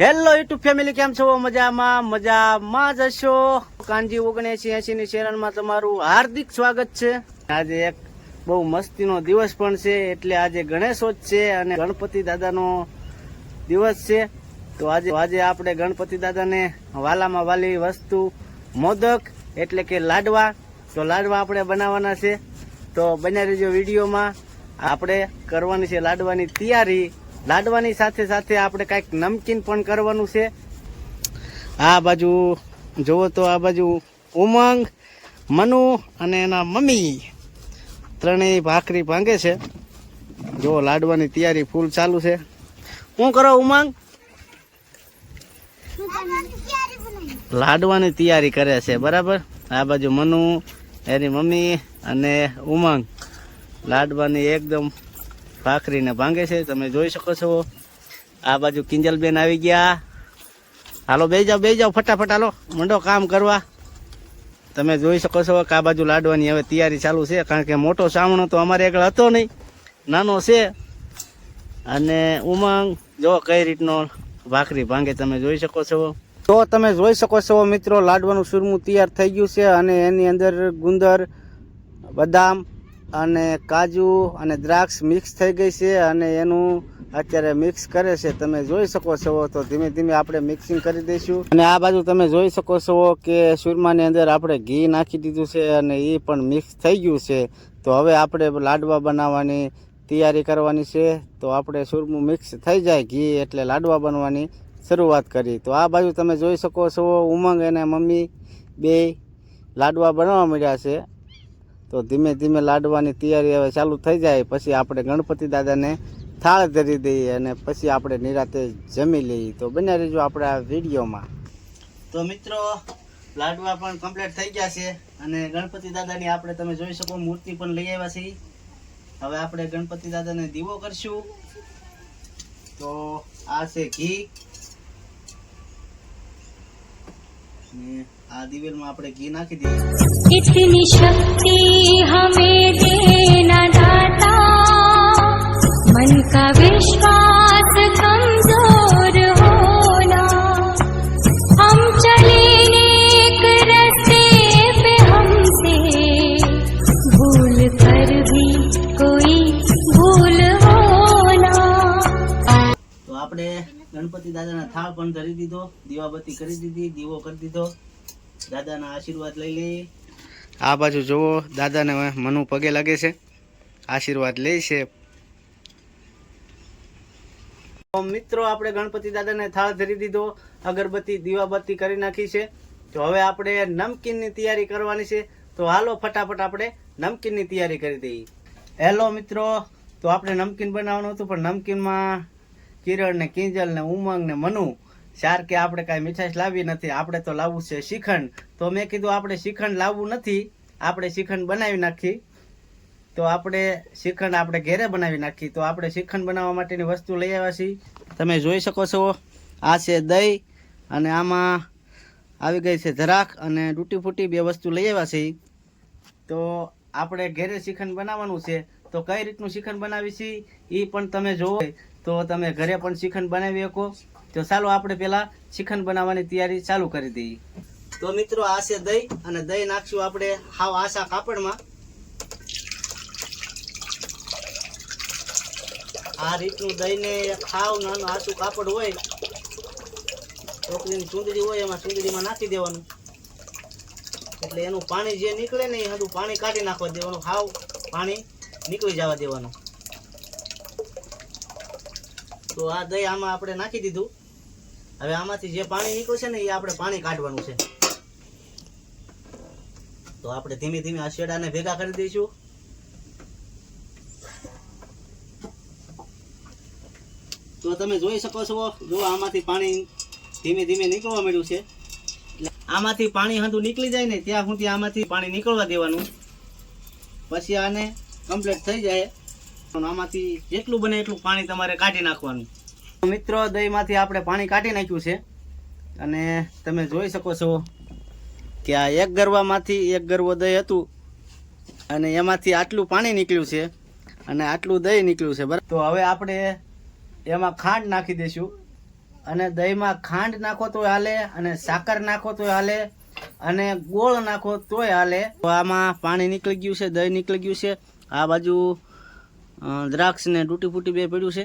Hello YouTube family કેમ છો? મજામાં મજામાં જ હશો? કાંજી ઓગણએસી એસી ની ચેનલમાં તમારું હાર્દિક સ્વાગત છે. આજે એક બહુ મસ્તીનો દિવસ પણ છે, એટલે આજે ગણેશોત્સવ છે અને ગણપતિ દાદાનો દિવસ છે. તો આજે આજે આપણે ગણપતિ દાદાને વાલામાં વાલી વસ્તુ, મોદક, એટલે કે લાડવા, તો લાડવા આપણે બનાવવાના છે. તો બન્યા રહેજો વિડીયોમાં. આપણે કરવાની છે લાડવાની તૈયારી. લાડવાની સાથે સાથે આપણે કાંઈક નમકીન પણ કરવાનું છે. આ બાજુ જુઓ તો આ બાજુ ઉમંગ, મનુ અને એના મમ્મી ત્રણેય ભાખરી ભાંગે છે. જુઓ લાડવાની તૈયારી ફૂલ ચાલુ છે. શું કરો ઉમંગ? લાડવાની તૈયારી કરે છે, બરાબર? આ બાજુ મનુ, એની મમ્મી અને ઉમંગ. લાડવાની એકદમ ભાખરીને ભાંગે છે, તમે જોઈ શકો છો. આ બાજુ કિંજલબેન આવી ગયા. હાલો બે જાઓ બે જાઓ, ફટાફટ હાલો. મંડો કામ કરવા. તમે જોઈ શકો છો કે આ બાજુ લાડવાની હવે તૈયારી ચાલુ છે, કારણ કે મોટો સામણો તો અમારે આગળ હતો નહીં. નાનો છે. અને ઉમંગ, જો કઈ રીતનો ભાખરી ભાંગે તમે જોઈ શકો છો. તો તમે જોઈ શકો છો મિત્રો, લાડવાનું સુરમું તૈયાર થઈ ગયું છે અને એની અંદર ગુંદર, બદામ અને કાજુ અને દ્રાક્ષ મિક્સ થઈ ગઈ છે અને એનું અત્યારે મિક્સ કરે છે. તમે જોઈ શકો છો. તો ધીમે ધીમે આપણે મિક્સિંગ કરી દઈશું. અને આ બાજુ તમે જોઈ શકો છો કે સુરમાની અંદર આપણે ઘી નાખી દીધું છે અને એ પણ મિક્સ થઈ ગયું છે. તો હવે આપણે લાડવા બનાવવાની તૈયારી કરવાની છે. તો આપણે સુરમું મિક્સ થઈ જાય ઘી એટલે લાડવા બનવાની શરૂઆત કરી. તો આ બાજુ તમે જોઈ શકો છો ઉમંગ અને મમ્મી બે લાડવા બનાવવા મળ્યા છે. તો ધીમે ધીમે લાડવાની તૈયારી હવે ચાલુ થઈ જાય. પછી આપણે ગણપતિ દાદાને થાળ ધરી દઈએ અને પછી આપણે નિરાતે જમી લઈએ. તો બન્યા રહેજો આપણે આ વિડીયોમાં. તો મિત્રો, લાડવા પણ કમ્પ્લીટ થઈ ગયા છે અને ગણપતિ દાદાની આપણે તમે જોઈ શકો મૂર્તિ પણ લઈ આવ્યા છીએ. હવે આપણે ગણપતિ દાદાને દીવો કરશું. તો આ છે ઘી. ને આ દિવેલમાં આપણે ઘી નાખી દઈએ. ઇતની શક્તિ હમે દેના દાતા. મન કા વિશ્વાસ કમજોર હમ ભૂલ કર કોઈ ભૂલ હોના. તો આપણે ગણપતિ દાદાના થાળ પણ ધરી દીધો દીવાબત્તી કરી દીધી દીવો કરી દીધો. દાદાના આશીર્વાદ લઈ લઈએ. આ બાજુ જુઓ દાદાને મનુ પગે લાગે છે. આશીર્વાદ લે છે. તો મિત્રો આપણે ગણપતિ દાદાને થાળ ધરી દીધો અગરબત્તી દીવાબત્તી કરી નાખી છે. તો હવે આપણે નમકીનની તૈયારી કરવાની છે. તો હાલો ફટાફટ આપણે નમકીનની તૈયારી કરી દઈએ. હેલો મિત્રો તો આપણે નમકીન બનાવવાનું હતું પણ નમકીનમાં કિરણ ને કિંજલ ને ઉમંગ ને મનુ ચાર કે આપણે કાંઈ મીઠાશ લાવી નથી, આપણે તો લાવવું છે શ્રીખંડ. તો મેં કીધું આપણે શ્રીખંડ લાવવું નથી, આપણે શ્રીખંડ બનાવી નાખી. તો આપણે શ્રીખંડ આપણે ઘેરે બનાવી નાખી. તો આપણે શ્રીખંડ બનાવવા માટેની વસ્તુ લઈ આવ્યા છીએ. તમે જોઈ શકો છો, આ છે દહીં અને આમાં આવી ગઈ છે ધરાખ અને ડૂટી ફૂટી બે વસ્તુ લઈ આવ્યા છે તો આપણે ઘેરે શ્રીખંડ બનાવવાનું છે. તો કઈ રીતનું શ્રીખંડ બનાવી છીએ એ પણ તમે જોવો. તો તમે ઘરે પણ શ્રીખંડ બનાવી શકો. તો ચાલો આપણે પેલા શિખંડ બનાવવાની તૈયારી ચાલુ કરી દઈએ. તો મિત્રો આ છે દહીં અને દહીં નાખશું આપણે હાવ આશા કાપડમાં. આ રીતનું દહીંને હાવ નાનું આસું કાપડ હોય છોકરીની ચૂંદડી હોય એમાં ચૂંદડીમાં નાખી દેવાનું. એટલે એનું પાણી જે નીકળે ને એ બધું પાણી કાઢી નાખવા દેવાનું, હાવ પાણી નીકળી જવા દેવાનું. તો આ દહીં આમાં આપણે નાખી દીધું. હવે આમાંથી જે પાણી નીકળશે ને, એ આપણે પાણી કાઢવાનું છે. તો આપણે ધીમે ધીમે આ શેડાને ભેગા કરી દઈશું. તો તમે જોઈ શકો છો, જો આમાંથી પાણી ધીમે ધીમે નીકળવા મળ્યું છે. આમાંથી પાણી હંધું નીકળી જાય ને, ત્યાં સુધી આમાંથી પાણી નીકળવા દેવાનું. પછી આને કમ્પ્લીટ થઈ જાય. પણ આમાંથી જેટલું બને એટલું પાણી તમારે કાઢી નાખવાનું. મિત્રો, દહીંમાંથી આપણે પાણી કાઢી નાખ્યું છે. અને તમે જોઈ શકો છો કે આ એક ગરવામાંથી એક ગરવો દહીં હતું. અને એમાંથી આટલું પાણી નીકળ્યું છે અને આટલું દહીં નીકળ્યું છે, બરાબર? તો હવે આપણે એમાં ખાંડ નાખી દઈશું. અને દહીંમાં ખાંડ નાખો તોય હાલે અને સાકર નાખો તોય હાલે અને ગોળ નાખો તોય હાલે. તો આમાં પાણી નીકળી ગયું છે, દહીં નીકળી ગયું છે. આ બાજુ દ્રાક્ષ ને તૂટી ફૂટી બે પડ્યું છે.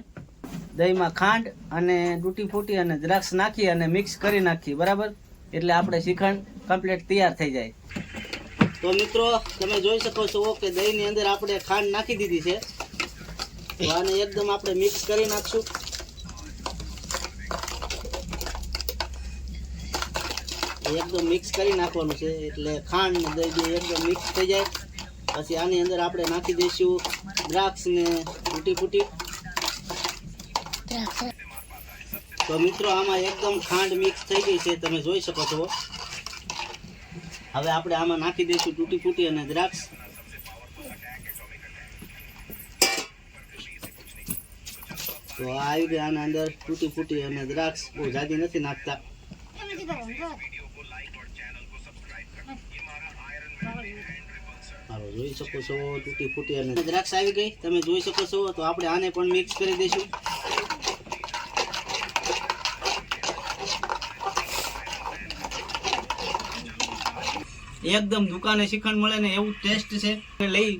દહીંમાં ખાંડ અને ડૂટી ફૂટી અને દ્રાક્ષ નાખી અને મિક્સ કરી નાખી, બરાબર? એટલે આપણે શ્રીખંડ કમ્પ્લીટ તૈયાર થઈ જાય. તો મિત્રો, તમે જોઈ શકો છો કે દહીંની અંદર આપણે ખાંડ નાખી દીધી છે. તો આને એકદમ આપણે મિક્સ કરી નાખશું. એકદમ મિક્સ કરી નાખવાનું છે, એટલે ખાંડ ને દહીં એકદમ મિક્સ થઈ જાય. પછી આની અંદર આપણે નાખી દઈશું દ્રાક્ષ ને ફૂટી ફૂટી. તો મિત્રો, આમાં એકદમ ખાંડ મિક્સ થઈ ગઈ છે, તમે જોઈ શકો છો. હવે આપણે આમાં નાખી દઈશું તૂટી ફૂટી અને દ્રાક્ષ. તો આવી ગઈ આના અંદર તૂટી ફૂટી અને દ્રાક્ષ. બહુ જાજી નથી નાખતા. જોઈ શકો છો, તૂટી ફૂટી અને દ્રાક્ષ આવી ગઈ. તમે જોઈ શકો છો, તો આપણે આને પણ મિક્સ કરી દઈશું. એકદમ દુકાને શ્રીખંડ મળે ને એવું ટેસ્ટ છે. લઈ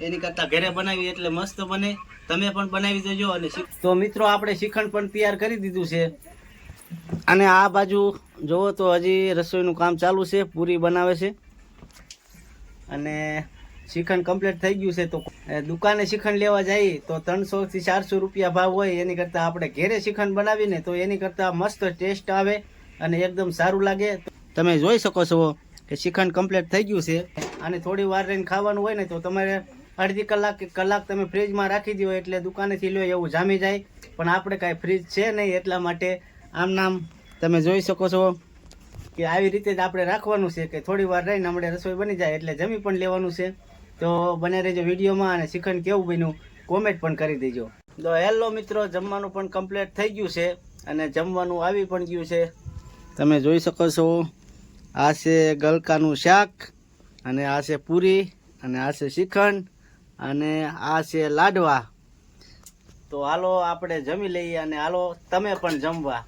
એની કરતા ઘરે બનાવી એટલે મસ્ત બને. તમે પણ બનાવી દેજો અને તો મિત્રો, આપણે શ્રીખંડ પણ તૈયાર કરી દીધું છે. અને આ બાજુ જુઓ તો હજી રસોઈનું કામ ચાલુ છે, પૂરી બનાવે છે. અને શિખંડ કમ્પ્લીટ થઈ ગયું છે તો દુકાને શિખંડ લેવા જઈએ તો ત્રણસો થી ચારસો રૂપિયા ભાવ હોય. એની કરતાં આપણે ઘેરે શ્રીખંડ બનાવીને તો એની કરતાં મસ્ત ટેસ્ટ આવે અને એકદમ સારું લાગે. તમે જોઈ શકો છો કે શ્રીખંડ કમ્પ્લીટ થઈ ગયું છે. અને થોડી વાર રહીને ખાવાનું હોય ને તો તમારે અડધી કલાક કે કલાક તમે ફ્રીજમાં રાખી દો એટલે દુકાનેથી લો એવું જામી જાય. પણ આપણે કાંઈ ફ્રીજ છે નહીં એટલા માટે આમ નામ તમે જોઈ શકો છો કે આવી રીતે જ આપણે રાખવાનું છે કે થોડી વાર રહીને આપણે રસોઈ બની જાય એટલે જમી પણ લેવાનું છે. તો બને રહેજો વિડીયોમાં અને શ્રીખંડ કેવું બન્યું કોમેન્ટ પણ કરી દેજો. તો હેલો મિત્રો, જમવાનું પણ કમ્પ્લીટ થઈ ગયું છે અને જમવાનું આવી પણ ગયું છે. તમે જોઈ શકો છો આ છે ગલકાનું શાક, અને આ છે પૂરી, અને આ છે શ્રીખંડ, અને આ છે લાડવા. તો હાલો આપણે જમી લઈએ, અને હાલો તમે પણ જમવા,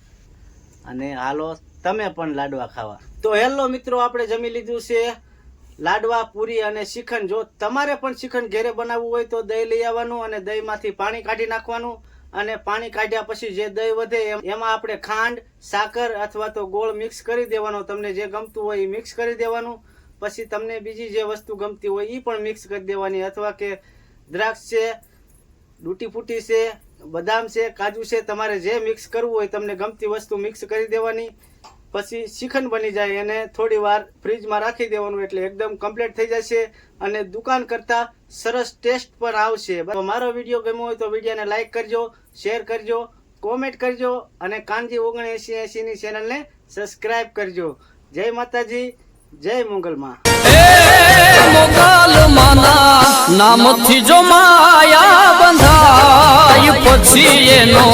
અને હાલો તમે પણ લાડવા ખાવા. તો હેલો મિત્રો, આપણે જમી લીધું છે લાડવા, પૂરી અને શ્રીખંડ. જો તમારે પણ શ્રીખંડ ઘેરે બનાવવું હોય તો દહીં લઈ આવવાનું, અને દહીંમાંથી પાણી કાઢી નાખવાનું અને પાણી કાઢ્યા પછી જે દહીં વધે એમ- આપણે ખાંડ, સાકર અથવા તો ગોળ મિક્સ કરી દેવાનો. તમને જે ગમતું હોય એ મિક્સ કરી દેવાનું. પછી તમને બીજી જે વસ્તુ ગમતી હોય એ પણ મિક્સ કરી દેવાની. અથવા કે દ્રાક્ષ છે ડૂટી ફૂટી છે, બદામ છે, કાજુ છે, તમારે જે મિક્સ કરવું હોય તમને ગમતી વસ્તુ મિક્સ કરી દેવાની. પછી શિખંડ બની જાય અને થોડી વાર ફ્રીજમાં રાખી દેવાનું એટલે એકદમ કમ્પ્લીટ થઈ જશે અને દુકાન કરતાં સરસ ટેસ્ટ પણ આવશે. મારો વીડિયો ગમ્યો હોય તો વિડીયોને લાઈક કરજો. શેર કરજો કોમેન્ટ કરજો અને કાનજી ઓગણએંસી એંસીની ચેનલને સબસ્ક્રાઈબ કરજો. જય માતાજી, જય મંગલમાં. મોગલ માના નામથી જો માયા બંધાય, પછી એનો